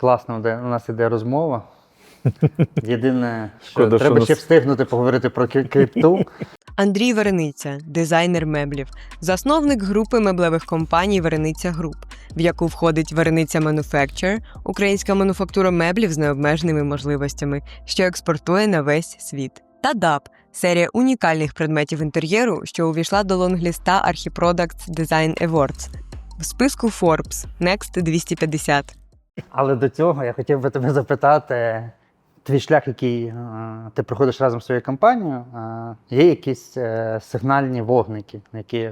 Класно, де у нас іде розмова. Єдине, що Шкода, що треба нас- ще встигнути поговорити про крипту. Андрій Верениця, дизайнер меблів, засновник групи меблевих компаній Верениця Груп, в яку входить Верениця Manufacture, українська мануфактура меблів з необмеженими можливостями, що експортує на весь світ. Та DAP – серія унікальних предметів інтер'єру, що увійшла до лонгліста Archiproducts Design Awards в списку Forbes Next 250. Але до цього я хотів би тебе запитати: твій шлях, який е, ти проходиш разом з своєю компанією, е, є якісь е, сигнальні вогники, які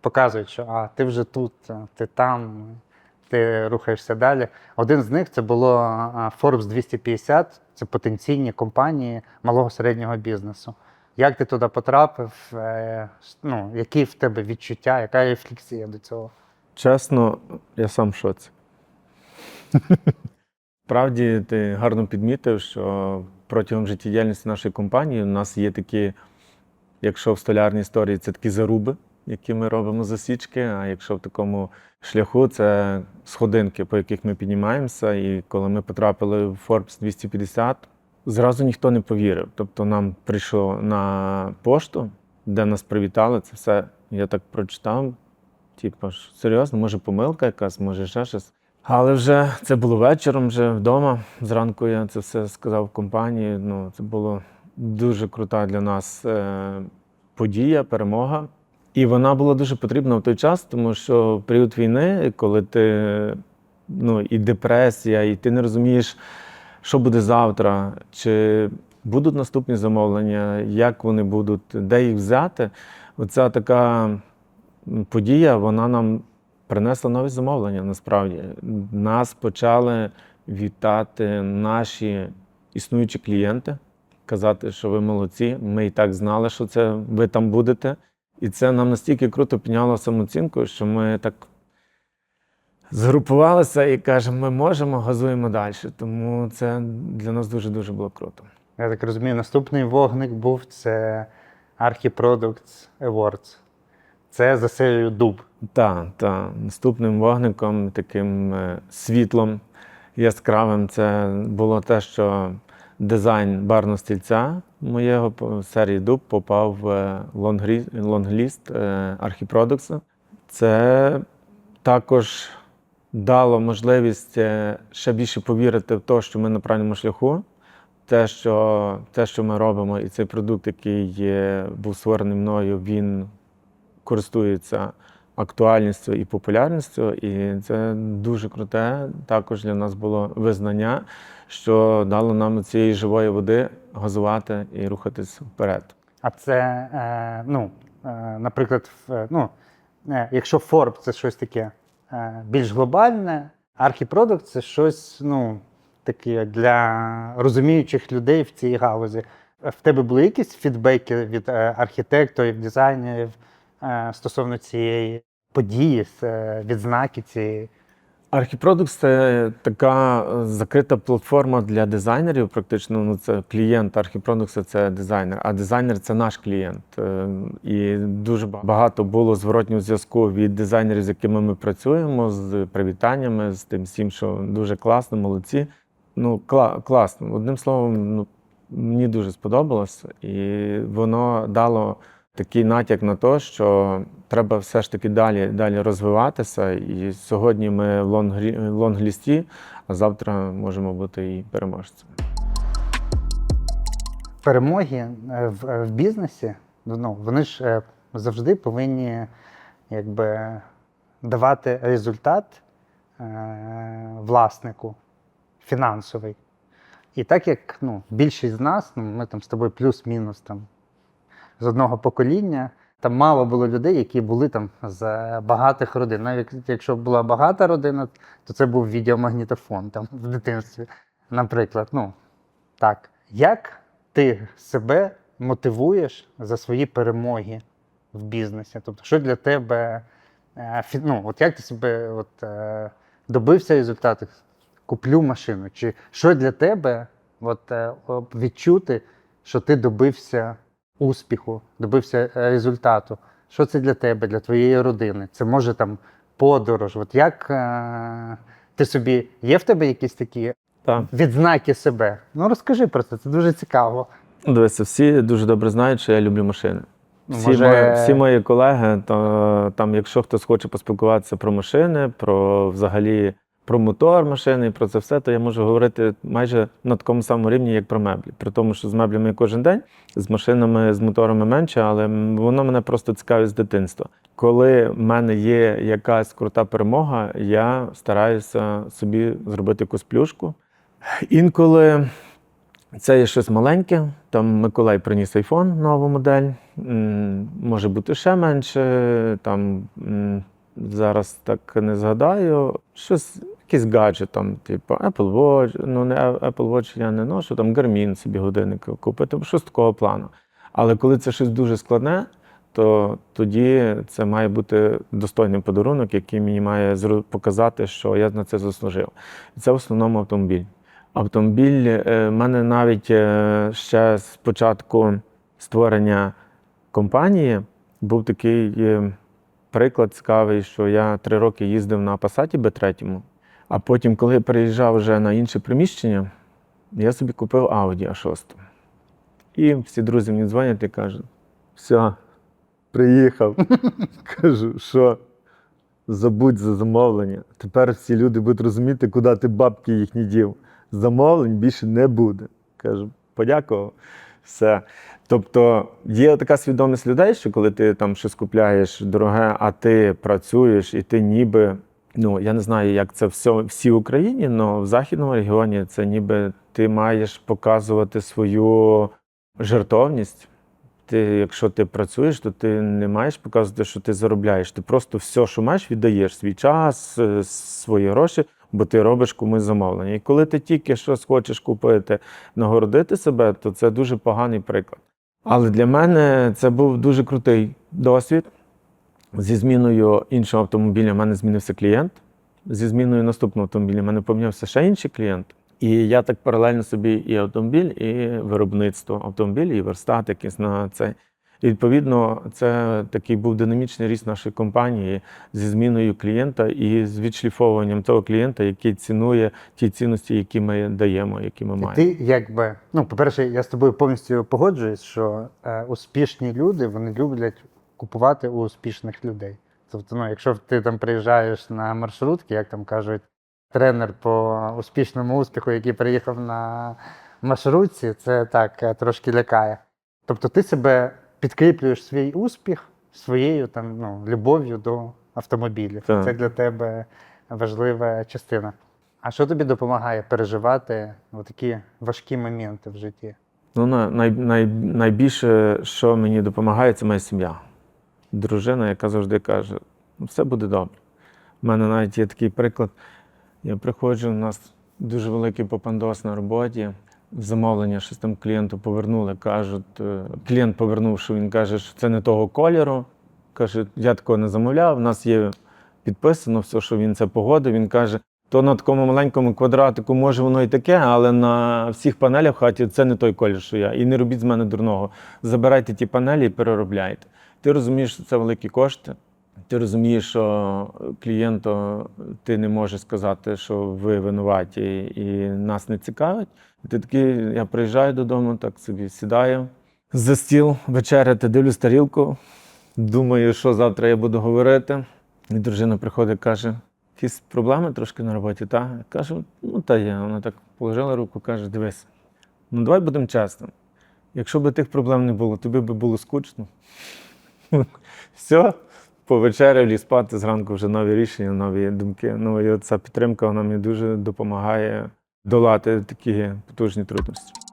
показують, що а, ти вже тут, ти там, ти рухаєшся далі. Один з них це було Forbes 250, це потенційні компанії малого середнього бізнесу. Як ти туди потрапив? Ну, які в тебе відчуття, яка рефлексія до цього? Чесно, я сам в шоці. Справді, ти гарно підмітив, що протягом життєдіяльності нашої компанії у нас є такі, якщо в столярній історії це такі заруби, які ми робимо засічки, а якщо в такому шляху це сходинки, по яких ми піднімаємося. І коли ми потрапили в Forbes 250, зразу ніхто не повірив. Тобто нам прийшло на пошту, де нас привітали, це все. Я так прочитав. Типу, серйозно, може помилка якась, може ще щось. Але вже це було вечором, вже вдома. Зранку я це все сказав в компанії. Ну, це було дуже крута для нас е, подія, перемога. І вона була дуже потрібна в той час, тому що в період війни, коли ти ну, і депресія, і ти не розумієш, що буде завтра, чи будуть наступні замовлення, як вони будуть, де їх взяти. Оця така подія, вона нам принесла нові замовлення. Насправді нас почали вітати наші існуючі клієнти, казати, що ви молодці. Ми і так знали, що це ви там будете. І це нам настільки круто підняло самооцінку, що ми так згрупувалися і кажемо, ми можемо, газуємо далі. Тому це для нас дуже-дуже було круто. Я так розумію, наступний вогник був це Archiproducts Awards. Це за серію Дуб. Так, так. Наступним вогником, таким е, світлом яскравим, це було те, що дизайн барного стільця моєго серії Дуб попав в е, лонгліст е, Archiproducts. Це також дало можливість ще більше повірити в те, що ми на правильному шляху. Те, що, те, що ми робимо, і цей продукт, який є, був створений мною, він користується актуальністю і популярністю. І це дуже круте. Також для нас було визнання, що дало нам цієї живої води газувати і рухатись вперед. А це, е, ну, е, наприклад, ну, е, якщо Forbes це щось таке більш глобальне, Archiproduct це щось ну, таке для розуміючих людей в цій галузі. В тебе були якісь фідбеки від архітекторів, дизайнерів стосовно цієї події, е, відзнаки цієї? Archiproducts – це така е, закрита платформа для дизайнерів. Практично ну, це клієнт Archiproducts – це дизайнер, а дизайнер це наш клієнт. Е, І дуже багато було зворотнього зв'язку від дизайнерів, з якими ми працюємо, з привітаннями, з тим всім, що дуже класно, молодці. Ну, кла- класно. Одним словом, ну, мені дуже сподобалось, і воно дало такий натяк на те, що треба все ж таки далі, далі розвиватися. І сьогодні ми в лонглісті, а завтра можемо бути і переможцями. перемоги е, в, в бізнесі, ну, вони ж е, завжди повинні якби, давати результат е, власнику фінансовий. І так як ну, більшість з нас, ну, ми там з тобою плюс-мінус там, з одного покоління, там мало було людей, які були там з багатих родин. Навіть якщо була багата родина, то це був відеомагнітофон там в дитинстві. Наприклад, ну так. Як ти себе мотивуєш за свої перемоги в бізнесі? Тобто, що для тебе, е, ну, от як ти себе от, е, добився результату? Куплю машину? Чи що для тебе от, е, відчути, що ти добився успіху, добився е, результату? Що це для тебе, для твоєї родини? Це може там подорож. От як, е, Ти собі є в тебе якісь такі Так. відзнаки себе? Ну розкажи про це, це дуже цікаво. Дивися, всі дуже добре знають, що я люблю машини. Ну, Всі, може- мої, всі мої колеги, то там, якщо хтось хоче поспілкуватися про машини, про взагалі про мотор машини, і про це все, то я можу говорити майже на такому самому рівні, як про меблі. При тому, що з меблями кожен день, з машинами, з моторами менше, але воно мене просто цікавить з дитинства. Коли в мене є якась крута перемога, я стараюся собі зробити якусь плюшку. Інколи це є щось маленьке. Там Миколай приніс iPhone, нову модель. Може бути ще менше. Там зараз так не згадаю. Щось, якийсь гаджет, там, типу Apple Watch. Ну, не Apple Watch я не ношу, там Garmin собі годинник купити, щось такого плану. Але коли це щось дуже складне, то тоді це має бути достойний подарунок, який мені має показати, що я на це заслужив. І це в основному автомобіль. Автомобіль е, в мене навіть е, ще з початку створення компанії був такий е, приклад цікавий, що я три роки їздив на Passat B3, а потім, коли я переїжджав вже на інше приміщення, я собі купив Audi A6. І всі друзі мені дзвонять і кажуть: все, приїхав. Кажу, що забудь за замовлення. Тепер всі люди будуть розуміти, куди ти бабки їхні дів. Замовлень більше не буде. Кажу, подякував. Все. Тобто є така свідомість людей, що коли ти там щось купляєш дороге, а ти працюєш і ти ніби. Ну, я не знаю, як це все, всій Україні, але в західному регіоні це ніби ти маєш показувати свою жертовність. Ти, якщо ти працюєш, то ти не маєш показувати, що ти заробляєш. Ти просто все, що маєш, віддаєш свій час, е, свої гроші, бо ти робиш комусь замовлення. І коли ти тільки щось хочеш купити, нагородити себе, то це дуже поганий приклад. Але для мене це був дуже крутий досвід. Зі зміною іншого автомобіля в мене змінився клієнт. Зі зміною наступного автомобіля в мене помінявся ще інший клієнт. І я так паралельно собі і автомобіль, і виробництво автомобілів, і верстат якийсь на це. І відповідно, це такий був динамічний ріст нашої компанії зі зміною клієнта і з відшліфовуванням того клієнта, який цінує ті цінності, які ми даємо, які ми І маємо. ти якби, ну, по-перше, я з тобою повністю погоджуюсь, що е, успішні люди вони люблять купувати у успішних людей. Тобто, ну, якщо ти там приїжджаєш на маршрутки, як там кажуть, тренер по успішному успіху, який приїхав на маршрутці, це так е, трошки лякає. Тобто ти себе підкріплюєш свій успіх своєю там, ну, любов'ю до автомобілів. Так. Це для тебе важлива частина. А що тобі допомагає переживати такі важкі моменти в житті? Ну, най, най, найбільше, що мені допомагає, це моя сім'я. Дружина, яка завжди каже: «Ну, все буде добре. У мене навіть є такий приклад. Я приходжу, у нас дуже великий попандос на роботі. Замовлення щось там клієнту повернули. Кажуть, е, клієнт повернув, що він каже, що це не того кольору. Каже, я такого не замовляв. У нас є підписано все, що він це погодив. Він каже, то на такому маленькому квадратику може воно і таке, але на всіх панелях в хаті це не той колір, що я. І не робіть з мене дурного. Забирайте ті панелі і переробляйте. Ти розумієш, що це великі кошти. Ти розумієш, що клієнту ти не можеш сказати, що ви винуваті і нас не цікавить. Ти такий, я приїжджаю додому, так собі сідаю за стіл вечеряти, дивлюсь тарілку, думаю, що завтра я буду говорити. І дружина приходить і каже: якісь проблеми трошки на роботі, та? Я кажу, ну та є. Вона так положила руку, каже: дивись, ну давай будемо чесним. Якщо б тих проблем не було, тобі би було скучно. Все, повечеряли спати зранку вже нові рішення, нові думки. Ну і ця підтримка вона мені дуже допомагає долати такі потужні трудності.